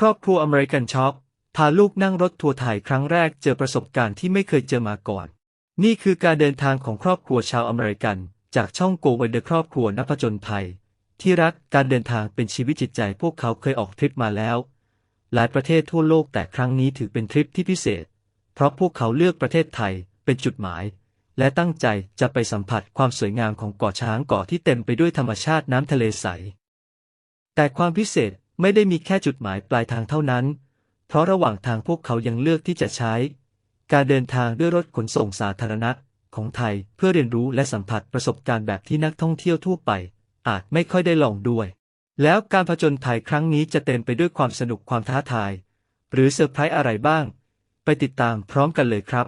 ครอบครัวอเมริกันช็อกพาลูกนั่งรถทัวร์ไทยครั้งแรกเจอประสบการณ์ที่ไม่เคยเจอมาก่อน นี่คือการเดินทางของครอบครัวชาวอเมริกัน จากช่องโกวันเดอครอบครัวนักผจญภัย ที่รักการเดินทางเป็นชีวิตจิตใจพวกเขาเคยออกทริปมาแล้ว หลายประเทศทั่วโลกแต่ครั้งนี้ถือเป็นทริปที่พิเศษ เพราะพวกเขาเลือกประเทศไทยเป็นจุดหมาย และตั้งใจจะไปสัมผัสความสวยงามของเกาะช้างเกาะที่เต็มไปด้วยธรรมชาติน้ำทะเลใส แต่ความพิเศษ ไม่ได้มีแค่จุดหมายปลายทางเท่านั้น เพราะระหว่างทางพวกเขายังเลือกที่จะใช้ การเดินทางด้วยรถขนส่งสาธารณะของไทยเพื่อเรียนรู้และสัมผัสประสบการณ์แบบที่นักท่องเที่ยวทั่วไป อาจไม่ค่อยได้ลองด้วย แล้วการผจญภัยครั้งนี้จะเต็มไปด้วยความสนุกความท้าทาย หรือเซอร์ไพรส์อะไรบ้าง ไปติดตามพร้อมกันเลยครับ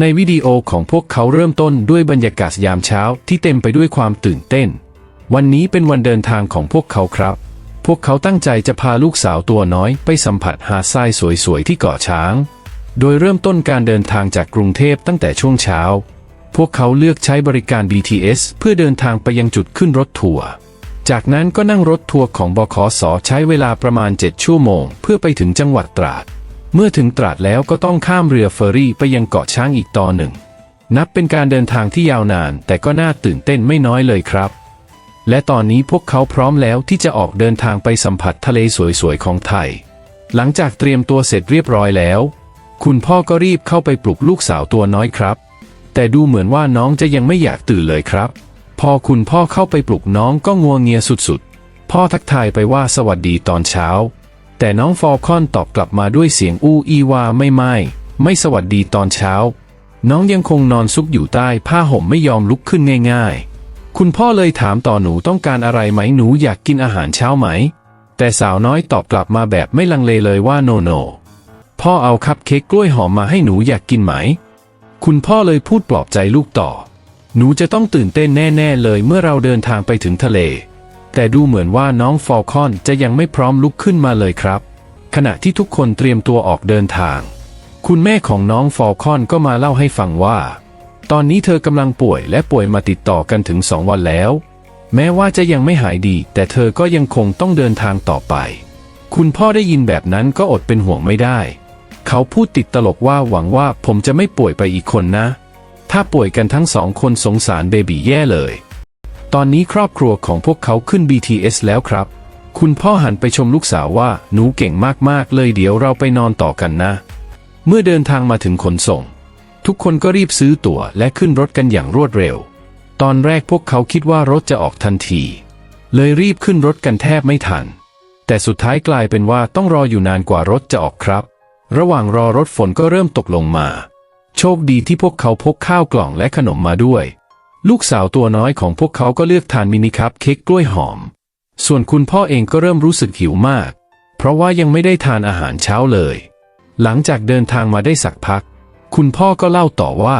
ในวิดีโอของพวกเขาเริ่มต้นด้วยบรรยากาศยามเช้าที่เต็มไปด้วยความตื่นเต้น วันนี้เป็นวันเดินทางของพวกเขาครับ พวกเขาตั้งใจจะพาลูกสาวตัวน้อยไปสัมผัสหาดทรายสวยๆที่เกาะช้าง โดยเริ่มต้นการเดินทางจากกรุงเทพตั้งแต่ช่วงเช้า พวกเขาเลือกใช้บริการ BTS เพื่อเดินทางไปยังจุดขึ้นรถทัวร์ จากนั้นก็นั่งรถทัวร์ของบขสใช้เวลาประมาณ 7 ชั่วโมง เพื่อไปถึงจังหวัดตราด เมื่อถึงตราดแล้วก็ต้องข้ามเรือเฟอร์รี่ไปยังเกาะช้างอีกต่อหนึ่ง นับเป็นการเดินทางที่ยาวนาน แต่ก็น่าตื่นเต้นไม่น้อยเลยครับ และตอนนี้พวกเขาพร้อมแล้วที่จะออกเดินทางไปสัมผัสทะเลสวยๆของไทย หลังจากเตรียมตัวเสร็จเรียบร้อยแล้ว คุณพ่อก็รีบเข้าไปปลุกลูกสาวตัวน้อยครับ แต่ดูเหมือนว่าน้องจะยังไม่อยากตื่นเลยครับ พอคุณพ่อเข้าไปปลุกน้องก็งัวเงียสุดๆ พ่อทักทายไปว่าสวัสดีตอนเช้า แต่น้องฟอลคอนตอบกลับมาด้วยเสียงอู้อีว่าไม่ไม่ไม่สวัสดีตอนเช้า น้องยังคงนอนซุกอยู่ใต้ผ้าห่มไม่ยอมลุกขึ้นง่าย ๆ คุณพ่อเลยถามต่อหนูต้องการอะไรไหมหนูอยากกินอาหารเช้าไหม แต่สาวน้อยตอบกลับมาแบบไม่ลังเลเลยว่าโนโนพ่อเอาคัพเค้กกล้วยหอมมาให้หนูอยากกินไหม คุณพ่อเลยพูดปลอบใจลูกต่อ หนูจะต้องตื่นเต้นแน่ ๆ เลยเมื่อเราเดินทางไปถึงทะเล แต่ดูเหมือนว่าน้องฟอลคอนจะยังไม่พร้อมลุกขึ้นมาเลยครับ ขณะที่ทุกคนเตรียมตัวออกเดินทาง คุณแม่ของน้องฟอลคอนก็มาเล่าให้ฟังว่า ตอนนี้เธอกำลังป่วยและป่วยมาติดต่อกันถึงสองวันแล้ว แม้ว่าจะยังไม่หายดี แต่เธอก็ยังคงต้องเดินทางต่อไป คุณพ่อได้ยินแบบนั้นก็อดเป็นห่วงไม่ได้ เขาพูดติดตลกว่าหวังว่าผมจะไม่ป่วยไปอีกคนนะ ถ้าป่วยกันทั้งสองคนสงสารเบบีแย่เลย ตอนนี้ครอบครัวของพวกเขาขึ้น BTS แล้วครับ คุณพ่อหันไปชมลูกสาวว่าหนูเก่งมากๆเลยเดี๋ยวเราไปนอนต่อกันนะ เมื่อเดินทางมาถึงขนส่ง ทุกคนก็รีบซื้อตั๋วและขึ้นรถกันอย่างรวดเร็ว ตอนแรกพวกเขาคิดว่ารถจะออกทันที เลยรีบขึ้นรถกันแทบไม่ทัน แต่สุดท้ายกลายเป็นว่าต้องรออยู่นานกว่ารถจะออกครับ ระหว่างรอรถฝนก็เริ่มตกลงมา โชคดีที่พวกเขาพกข้าวกล่องและขนมมาด้วย ลูกสาวตัวน้อยของพวกเขาก็เลือกทานมินิคัพเค้กกล้วยหอม ส่วนคุณพ่อเองก็เริ่มรู้สึกหิวมาก เพราะว่ายังไม่ได้ทานอาหารเช้าเลย หลังจากเดินทางมาได้สักพัก คุณพ่อก็เล่าต่อว่า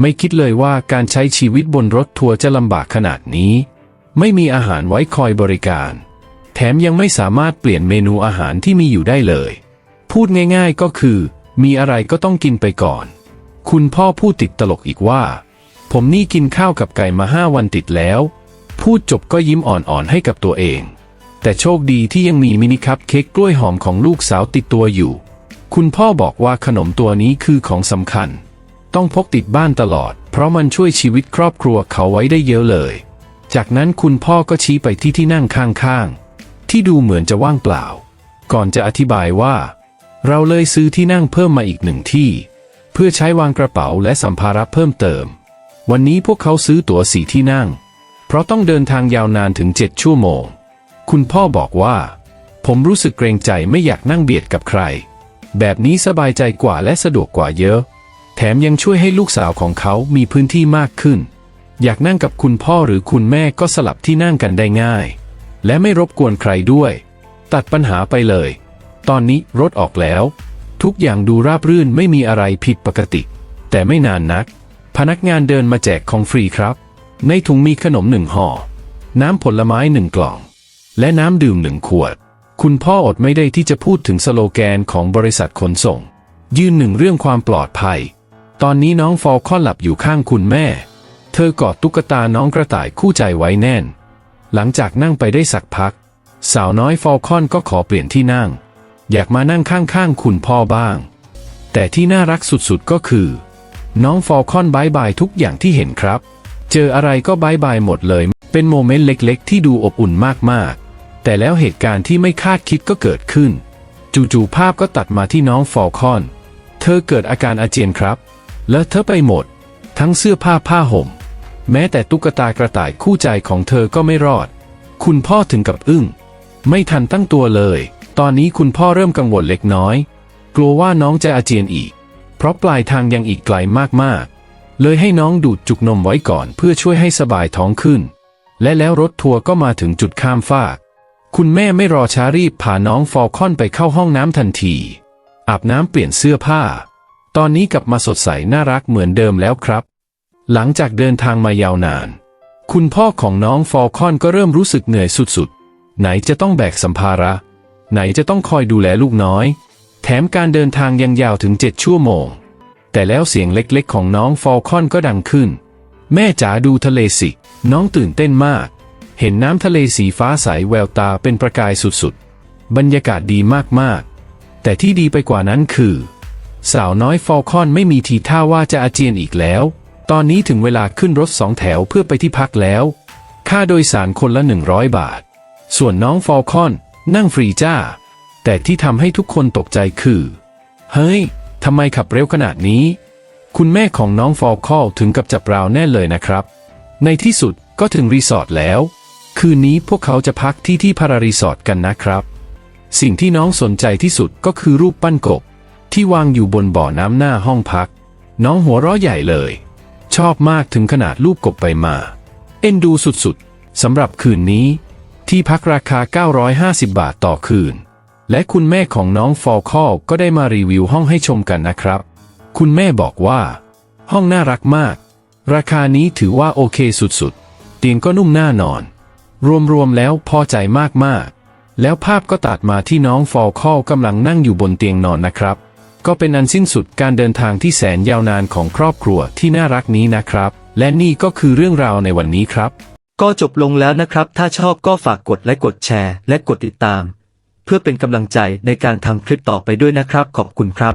ไม่คิดเลยว่าการใช้ชีวิตบนรถทัวร์จะลำบากขนาดนี้ ไม่มีอาหารไว้คอยบริการ แถมยังไม่สามารถเปลี่ยนเมนูอาหารที่มีอยู่ได้เลย พูดง่ายๆก็คือ มีอะไรก็ต้องกินไปก่อน คุณพ่อพูดติดตลกอีกว่า ผมนี่กินข้าวกับไก่มาห้าวันติดแล้ว พูดจบก็ยิ้มอ่อนๆให้กับตัวเอง แต่โชคดีที่ยังมีมินิคัพเค้กกล้วยหอมของลูกสาวติดตัวอยู่ คุณพ่อบอกว่าขนมตัวนี้คือของสำคัญ ต้องพกติดบ้านตลอด เพราะมันช่วยชีวิตครอบครัวเขาไว้ได้เยอะเลย จากนั้นคุณพ่อก็ชี้ไปที่ที่นั่งข้างๆ ที่ดูเหมือนจะว่างเปล่า ก่อนจะอธิบายว่า เราเลยซื้อที่นั่งเพิ่มมาอีกหนึ่งที่ เพื่อใช้วางกระเป๋าและสัมภาระเพิ่มเติม วันนี้พวกเขาซื้อตั๋วสี่ที่นั่ง เพราะต้องเดินทางยาวนานถึง7ชั่วโมง คุณพ่อบอกว่า ผมรู้สึกเกรงใจไม่อยากนั่งเบียดกับใคร แบบนี้สบายใจกว่าและสะดวกกว่าเยอะ แถมยังช่วยให้ลูกสาวของเขามีพื้นที่มากขึ้น อยากนั่งกับคุณพ่อหรือคุณแม่ก็สลับที่นั่งกันได้ง่าย และไม่รบกวนใครด้วย ตัดปัญหาไปเลย ตอนนี้รถออกแล้ว ทุกอย่างดูราบรื่นไม่มีอะไรผิดปกติ แต่ไม่นานนัก พนักงานเดินมาแจกของฟรีครับ ในถุงมีขนมหนึ่งห่อน้ำผลไม้หนึ่งกล่อง และน้ำดื่มหนึ่งขวด คุณพ่ออดไม่ได้ที่จะพูดถึงสโลแกนของบริษัทขนส่ง ยืนหนึ่งเรื่องความปลอดภัย ตอนนี้น้องฟอลคอนหลับอยู่ข้างคุณแม่ เธอกอดตุ๊กตาน้องกระต่ายคู่ใจไว้แน่น หลังจากนั่งไปได้สักพัก สาวน้อยฟอลคอนก็ขอเปลี่ยนที่นั่ง อยากมานั่งข้างๆคุณพ่อบ้าง แต่ที่น่ารักสุดๆก็คือ น้องฟอลคอนบายบายทุกอย่างที่เห็นครับ เจออะไรก็บายบายหมดเลย เป็นโมเมนต์เล็กๆ ที่ดูอบอุ่นมากๆ แต่แล้วเหตุการณ์ที่ไม่คาดคิดก็เกิดขึ้น จู่ๆภาพก็ตัดมาที่น้องฟอลคอน เธอเกิดอาการอาเจียนครับ และเธอไปหมด ทั้งเสื้อผ้าผ้าห่ม แม้แต่ตุ๊กตากระต่ายคู่ใจของเธอก็ไม่รอด คุณพ่อถึงกับอึ้ง ไม่ทันตั้งตัวเลย ตอนนี้คุณพ่อเริ่มกังวลเล็กน้อย กลัวว่าน้องจะอาเจียนอีก เพราะปลายทางยังอีกไกลมากๆ เลยให้น้องดูดจุกนมไว้ก่อนเพื่อช่วยให้สบายท้องขึ้น และแล้วรถทัวร์ก็มาถึงจุดข้ามฟาก คุณแม่ไม่รอช้ารีบพาน้องฟอลคอนไปเข้าห้องน้ำทันที อาบน้ำเปลี่ยนเสื้อผ้า ตอนนี้กลับมาสดใสน่ารักเหมือนเดิมแล้วครับ หลังจากเดินทางมายาวนาน คุณพ่อของน้องฟอลคอนก็เริ่มรู้สึกเหนื่อยสุดๆ ไหนจะต้องแบกสัมภาระ ไหนจะต้องคอยดูแลลูกน้อย แถมการเดินทางยังยาวถึงเจ็ดชั่วโมง แต่แล้วเสียงเล็กๆ ของน้องฟอลคอนก็ดังขึ้น แม่จ๋าดูทะเลสิ น้องตื่นเต้นมาก เห็นน้ำทะเลสีฟ้าใสแววตาเป็นประกายสุดๆ บรรยากาศดีมากๆ แต่ที่ดีไปกว่านั้นคือ สาวน้อยฟอลคอนไม่มีทีท่าว่าจะอาเจียนอีกแล้ว ตอนนี้ถึงเวลาขึ้นรถสองแถวเพื่อไปที่พักแล้ว ค่าโดยสารคนละ 100 บาท ส่วนน้องฟอลคอนนั่งฟรีจ้า แต่ที่ทำให้ทุกคนตกใจคือ เฮ้ยทำไมขับเร็วขนาดนี้ คุณแม่ของน้องฟอลคอลถึงกับจับราวแน่เลยนะครับ ในที่สุดก็ถึงรีสอร์ทแล้ว คืนนี้พวกเขาจะพักที่ที่พารารีสอร์ทกันนะครับ สิ่งที่น้องสนใจที่สุดก็คือรูปปั้นกบ ที่วางอยู่บนบ่อน้ำหน้าห้องพัก น้องหัวเราะใหญ่เลย ชอบมากถึงขนาดลูกกบไปมา เอ็นดูสุดๆสำหรับคืนนี้ ที่พักราคา 950 บาทต่อคืน และคุณแม่ของน้องฟอลคอลก็ได้มารีวิวห้องให้ชมกันนะครับ คุณแม่บอกว่า ห้องน่ารักมาก ราคานี้ถือว่าโอเคสุดๆ เตียงก็นุ่มน่านอน รวมๆแล้วพอใจมากๆ แล้วภาพก็ตัดมาที่น้องฟอลคอลกำลังนั่งอยู่บนเตียงนอนนะครับ ก็เป็นอันสิ้นสุดการเดินทางที่แสนยาวนานของครอบครัวที่น่ารักนี้นะครับ และนี่ก็คือเรื่องราวในวันนี้ครับ ก็จบลงแล้วนะครับ ถ้าชอบก็ฝากกดไลค์กดแชร์ และกดติดตาม เพื่อเป็นกำลังใจในการทำคลิปต่อไปด้วยนะครับ ขอบคุณครับ